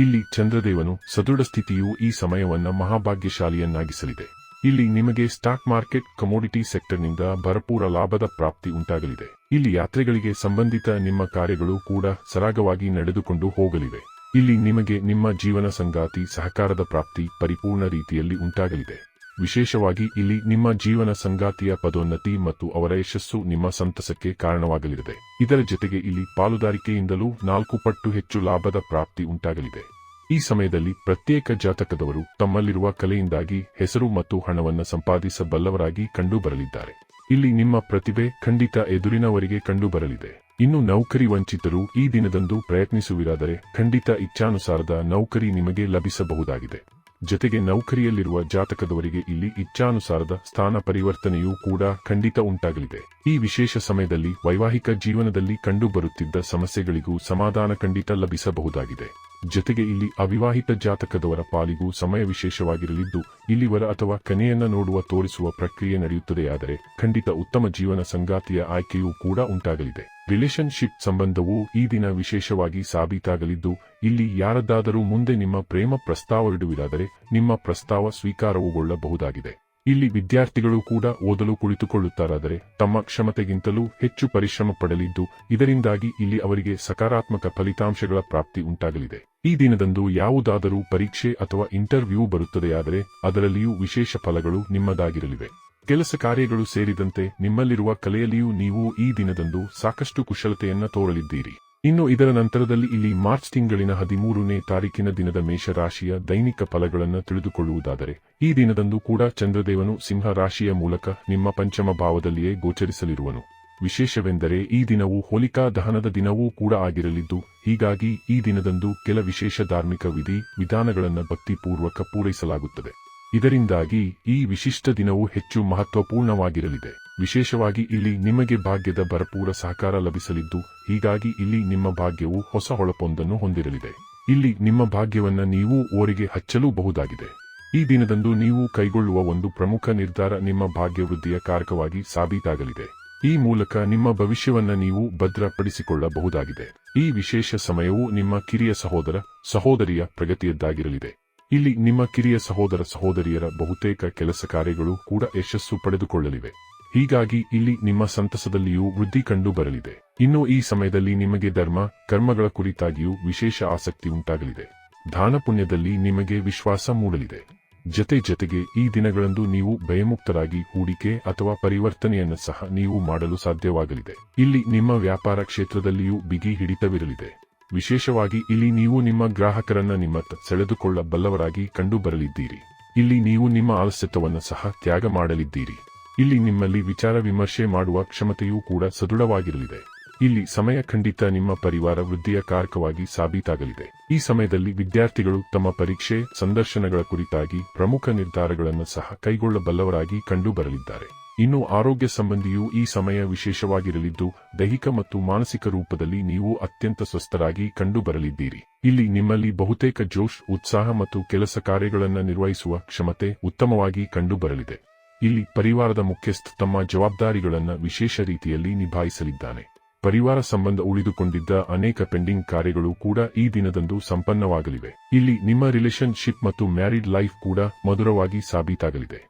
ಇಲ್ಲಿ ಚಂದ್ರದೇವನು ಸದೃಢ ಸ್ಥಿತಿಯು ಈ ಸಮಯವನ್ನ ಮಹಾಭಾಗ್ಯಶಾಲಿಯನ್ನಾಗಿಸಲಿದೆ. ಇಲ್ಲಿ ನಿಮಗೆ ಸ್ಟಾಕ್ ಮಾರ್ಕೆಟ್ ಕಮೋಡಿಟಿ ಸೆಕ್ಟರ್ನಿಂದ ಭರಪೂರ ಲಾಭದ ಪ್ರಾಪ್ತಿ ಉಂಟಾಗಲಿದೆ. ಇಲ್ಲಿ ಯಾತ್ರೆಗಳಿಗೆ ಸಂಬಂಧಿತ ನಿಮ್ಮ ಕಾರ್ಯಗಳು ಕೂಡ ಸರಾಗವಾಗಿ ನಡೆದುಕೊಂಡು ಹೋಗಲಿವೆ. ಇಲ್ಲಿ ನಿಮಗೆ ನಿಮ್ಮ ಜೀವನ ಸಂಗಾತಿ, ಸಹಕಾರದ ಪ್ರಾಪ್ತಿ ಪರಿಪೂರ್ಣ ರೀತಿಯಲ್ಲಿ ಉಂಟಾಗಲಿದೆ. ವಿಶೇಷವಾಗಿ ಇಲ್ಲಿ ನಿಮ್ಮ ಜೀವನ ಸಂಗಾತಿಯ ಪದೋನ್ನತಿ ಮತ್ತು ಅವರ ಯಶಸ್ಸು ನಿಮ್ಮ ಸಂತಸಕ್ಕೆ ಕಾರಣವಾಗಲಿದೆ. ಇದರ ಜೊತೆಗೆ ಇಲ್ಲಿ ಪಾಲುದಾರಿಕೆಯಿಂದಲೂ ನಾಲ್ಕು ಪಟ್ಟು ಹೆಚ್ಚು ಲಾಭದ ಪ್ರಾಪ್ತಿ ಉಂಟಾಗಲಿದೆ. ಈ ಸಮಯದಲ್ಲಿ ಪ್ರತ್ಯೇಕ ಜಾತಕದವರು ತಮ್ಮಲ್ಲಿರುವ ಕಲೆಯಿಂದಾಗಿ ಹೆಸರು ಮತ್ತು ಹಣವನ್ನು ಸಂಪಾದಿಸಬಲ್ಲವರಾಗಿ ಕಂಡುಬರಲಿದ್ದಾರೆ. ಇಲ್ಲಿ ನಿಮ್ಮ ಪ್ರತಿಭೆ ಖಂಡಿತ ಎದುರಿನವರಿಗೆ ಕಂಡುಬರಲಿದೆ. ಇನ್ನು ನೌಕರಿ ವಂಚಿತರು ಈ ದಿನದಂದು ಪ್ರಯತ್ನಿಸುವಿರಾದರೆ ಖಂಡಿತ ಇಚ್ಛಾನುಸಾರದ ನೌಕರಿ ನಿಮಗೆ ಲಭಿಸಬಹುದಾಗಿದೆ. ಜೊತೆಗೆ ನೌಕರಿಯಲ್ಲಿರುವ ಜಾತಕದವರಿಗೆ ಇಲ್ಲಿ ಇಚ್ಛಾನುಸಾರದ ಸ್ಥಾನ ಪರಿವರ್ತನೆಯೂ ಕೂಡ ಖಂಡಿತ ಉಂಟಾಗಲಿದೆ. ಈ ವಿಶೇಷ ಸಮಯದಲ್ಲಿ ವೈವಾಹಿಕ ಜೀವನದಲ್ಲಿ ಕಂಡುಬರುತ್ತಿದ್ದ ಸಮಸ್ಯೆಗಳಿಗೂ ಸಮಾಧಾನ ಖಂಡಿತ ಲಭಿಸಬಹುದಾಗಿದೆ. ಜೊತೆಗೆ ಇಲ್ಲಿ ಅವಿವಾಹಿತ ಜಾತಕದವರ ಪಾಲಿಗೂ ಸಮಯ ವಿಶೇಷವಾಗಿರಲಿದ್ದು, ಇಲ್ಲಿವರ ಅಥವಾ ಕನೆಯನ್ನ ನೋಡುವ ತೋರಿಸುವ ಪ್ರಕ್ರಿಯೆ ನಡೆಯುತ್ತದೆಯಾದರೆ ಖಂಡಿತ ಉತ್ತಮ ಜೀವನ ಸಂಗಾತಿಯ ಆಯ್ಕೆಯೂ ಕೂಡ ಉಂಟಾಗಲಿದೆ. ರಿಲೇಶನ್ಶಿಪ್ ಸಂಬಂಧವು ಈ ದಿನ ವಿಶೇಷವಾಗಿ ಸಾಬೀತಾಗಲಿದ್ದು, ಇಲ್ಲಿ ಯಾರದ್ದಾದರೂ ಮುಂದೆ ನಿಮ್ಮ ಪ್ರೇಮ ಪ್ರಸ್ತಾವ ಇಡುವುದಾದರೆ ನಿಮ್ಮ ಪ್ರಸ್ತಾವ ಸ್ವೀಕಾರವುಗೊಳ್ಳಬಹುದಾಗಿದೆ. ಇಲ್ಲಿ ವಿದ್ಯಾರ್ಥಿಗಳು ಕೂಡ ಓದಲು ಕುಳಿತುಕೊಳ್ಳುತ್ತಾರಾದರೆ ತಮ್ಮ ಕ್ಷಮತೆಗಿಂತಲೂ ಹೆಚ್ಚು ಪರಿಶ್ರಮ ಪಡಲಿದ್ದು, ಇದರಿಂದಾಗಿ ಇಲ್ಲಿ ಅವರಿಗೆ ಸಕಾರಾತ್ಮಕ ಫಲಿತಾಂಶಗಳ ಪ್ರಾಪ್ತಿ ಉಂಟಾಗಲಿದೆ. ಈ ದಿನದಂದು ಯಾವುದಾದರೂ ಪರೀಕ್ಷೆ ಅಥವಾ ಇಂಟರ್ವ್ಯೂ ಬರುತ್ತದೆಯಾದರೆ ಅದರಲ್ಲಿಯೂ ವಿಶೇಷ ಫಲಗಳು ನಿಮ್ಮದಾಗಿರಲಿವೆ. ಕೆಲಸ ಕಾರ್ಯಗಳು ಸೇರಿದಂತೆ ನಿಮ್ಮಲ್ಲಿರುವ ಕಲೆಯಲ್ಲಿಯೂ ನೀವು ಈ ದಿನದಂದು ಸಾಕಷ್ಟು ಕುಶಲತೆಯನ್ನ ತೋರಲಿದ್ದೀರಿ. ಇನ್ನು ಇದರ ನಂತರದಲ್ಲಿ ಇಲ್ಲಿ ಮಾರ್ಚ್ ತಿಂಗಳಿನ ಹದಿಮೂರನೇ ತಾರೀಕಿನ ದಿನದ ಮೇಷರಾಶಿಯ ದೈನಿಕ ಫಲಗಳನ್ನು ತಿಳಿದುಕೊಳ್ಳುವುದಾದರೆ, ಈ ದಿನದಂದು ಕೂಡ ಚಂದ್ರದೇವನು ಸಿಂಹ ರಾಶಿಯ ಮೂಲಕ ನಿಮ್ಮ ಪಂಚಮ ಭಾವದಲ್ಲಿಯೇ ಗೋಚರಿಸಲಿರುವನು. ವಿಶೇಷವೆಂದರೆ ಈ ದಿನವು ಹೋಲಿಕಾ ದಹನದ ದಿನವೂ ಕೂಡ ಆಗಿರಲಿದ್ದು, ಹೀಗಾಗಿ ಈ ದಿನದಂದು ಕೆಲ ವಿಶೇಷ ಧಾರ್ಮಿಕ ವಿಧಿ ವಿಧಾನಗಳನ್ನು ಭಕ್ತಿಪೂರ್ವಕ ಪೂರೈಸಲಾಗುತ್ತದೆ. ಇದರಿಂದಾಗಿ ಈ ವಿಶಿಷ್ಟ ದಿನವು ಹೆಚ್ಚು ಮಹತ್ವಪೂರ್ಣವಾಗಿರಲಿದೆ. ವಿಶೇಷವಾಗಿ ಇಲ್ಲಿ ನಿಮಗೆ ಭಾಗ್ಯದ ಭರಪೂರ ಸಹಕಾರ ಲಭಿಸಲಿದ್ದು, ಹೀಗಾಗಿ ಇಲ್ಲಿ ನಿಮ್ಮ ಭಾಗ್ಯವು ಹೊಸ ಹೊಳಪೊಂದನ್ನು ಹೊಂದಿರಲಿದೆ. ಇಲ್ಲಿ ನಿಮ್ಮ ಭಾಗ್ಯವನ್ನು ನೀವು ಓರಿಗೆ ಹಚ್ಚಲೂ ಬಹುದಾಗಿದೆ ಈ ದಿನದಂದು ನೀವು ಕೈಗೊಳ್ಳುವ ಒಂದು ಪ್ರಮುಖ ನಿರ್ಧಾರ ನಿಮ್ಮ ಭಾಗ್ಯವೃದ್ಧಿಯ ಕಾರಕವಾಗಿ ಸಾಬೀತಾಗಲಿದೆ. ಈ ಮೂಲಕ ನಿಮ್ಮ ಭವಿಷ್ಯವನ್ನು ನೀವು ಭದ್ರಪಡಿಸಿಕೊಳ್ಳಬಹುದಾಗಿದೆ. ಈ ವಿಶೇಷ ಸಮಯವು ನಿಮ್ಮ ಕಿರಿಯ ಸಹೋದರ, ಸಹೋದರಿಯ ಪ್ರಗತಿಯದ್ದಾಗಿರಲಿದೆ. ಇಲ್ಲಿ ನಿಮ್ಮ ಕಿರಿಯ ಸಹೋದರ ಸಹೋದರಿಯರ ಬಹುತೇಕ ಕೆಲಸ ಕಾರ್ಯಗಳು ಕೂಡ ಯಶಸ್ಸು ಪಡೆದುಕೊಳ್ಳಲಿವೆ. ಹೀಗಾಗಿ ಇಲ್ಲಿ ನಿಮ್ಮ ಸಂತಸದಲ್ಲಿಯೂ ವೃದ್ಧಿ ಕಂಡು ಬರಲಿದೆ. ಇನ್ನು ಈ ಸಮಯದಲ್ಲಿ ನಿಮಗೆ ಧರ್ಮ, ಕರ್ಮಗಳ ಕುರಿತಾಗಿಯೂ ವಿಶೇಷ ಆಸಕ್ತಿ ಉಂಟಾಗಲಿದೆ. ದಾನ ಪುಣ್ಯದಲ್ಲಿ ನಿಮಗೆ ವಿಶ್ವಾಸ ಮೂಡಲಿದೆ. ಜತೆ ಜತೆಗೆ ಈ ದಿನಗಳಂದು ನೀವು ಭಯಮುಕ್ತರಾಗಿ ಹೂಡಿಕೆ ಅಥವಾ ಪರಿವರ್ತನೆಯನ್ನು ಸಹ ನೀವು ಮಾಡಲು ಸಾಧ್ಯವಾಗಲಿದೆ. ಇಲ್ಲಿ ನಿಮ್ಮ ವ್ಯಾಪಾರ ಕ್ಷೇತ್ರದಲ್ಲಿಯೂ ಬಿಗಿ ಹಿಡಿತವಿರಲಿದೆ. ವಿಶೇಷವಾಗಿ ಇಲ್ಲಿ ನೀವು ನಿಮ್ಮ ಗ್ರಾಹಕರನ್ನ ನಿಮ್ಮತ್ತ ಸೆಳೆದುಕೊಳ್ಳಬಲ್ಲವರಾಗಿ ಕಂಡುಬರಲಿದ್ದೀರಿ. ಇಲ್ಲಿ ನೀವು ನಿಮ್ಮ ಆಲಸ್ಯತ್ವವನ್ನು ಸಹ ತ್ಯಾಗ ಮಾಡಲಿದ್ದೀರಿ. ಇಲ್ಲಿ ನಿಮ್ಮಲ್ಲಿ ವಿಚಾರ ವಿಮರ್ಶೆ ಮಾಡುವ ಕ್ಷಮತೆಯೂ ಕೂಡ ಸದೃಢವಾಗಿರಲಿದೆ. ಇಲ್ಲಿ ಸಮಯ ಖಂಡಿತ ನಿಮ್ಮ ಪರಿವಾರ ವೃದ್ಧಿಯ ಕಾರಕವಾಗಿ ಸಾಬೀತಾಗಲಿದೆ. ಈ ಸಮಯದಲ್ಲಿ ವಿದ್ಯಾರ್ಥಿಗಳು ತಮ್ಮ ಪರೀಕ್ಷೆ, ಸಂದರ್ಶನಗಳ ಕುರಿತಾಗಿ ಪ್ರಮುಖ ನಿರ್ಧಾರಗಳನ್ನು ಸಹ ಕೈಗೊಳ್ಳಬಲ್ಲವರಾಗಿ ಕಂಡುಬರಲಿದ್ದಾರೆ. ಇನ್ನು ಆರೋಗ್ಯ ಸಂಬಂಧಿಯೂ ಈ ಸಮಯ ವಿಶೇಷವಾಗಿರಲಿದ್ದು, ದೈಹಿಕ ಮತ್ತು ಮಾನಸಿಕ ರೂಪದಲ್ಲಿ ನೀವು ಅತ್ಯಂತ ಸ್ವಸ್ಥರಾಗಿ ಕಂಡುಬರಲಿದ್ದೀರಿ. ಇಲ್ಲಿ ನಿಮ್ಮಲ್ಲಿ ಬಹುತೇಕ ಜೋಶ್, ಉತ್ಸಾಹ ಮತ್ತು ಕೆಲಸ ಕಾರ್ಯಗಳನ್ನು ನಿರ್ವಹಿಸುವ ಕ್ಷಮತೆ ಉತ್ತಮವಾಗಿ ಕಂಡುಬರಲಿದೆ. ಇಲ್ಲಿ ಪರಿವಾರದ ಮುಖ್ಯಸ್ಥ ತಮ್ಮ ಜವಾಬ್ದಾರಿಗಳನ್ನು ವಿಶೇಷ ರೀತಿಯಲ್ಲಿ ನಿಭಾಯಿಸಲಿದ್ದಾನೆ. ಪರಿವಾರ ಸಂಬಂಧ ಉಳಿದುಕೊಂಡಿದ್ದ ಅನೇಕ ಪೆಂಡಿಂಗ್ ಕಾರ್ಯಗಳು ಕೂಡ ಈ ದಿನದಂದು ಸಂಪನ್ನವಾಗಲಿವೆ. ಇಲ್ಲಿ ನಿಮ್ಮ ರಿಲೇಶನ್ಶಿಪ್ ಮತ್ತು ಮ್ಯಾರಿಡ್ ಲೈಫ್ ಕೂಡ ಮಧುರವಾಗಿ ಸಾಬೀತಾಗಲಿದೆ.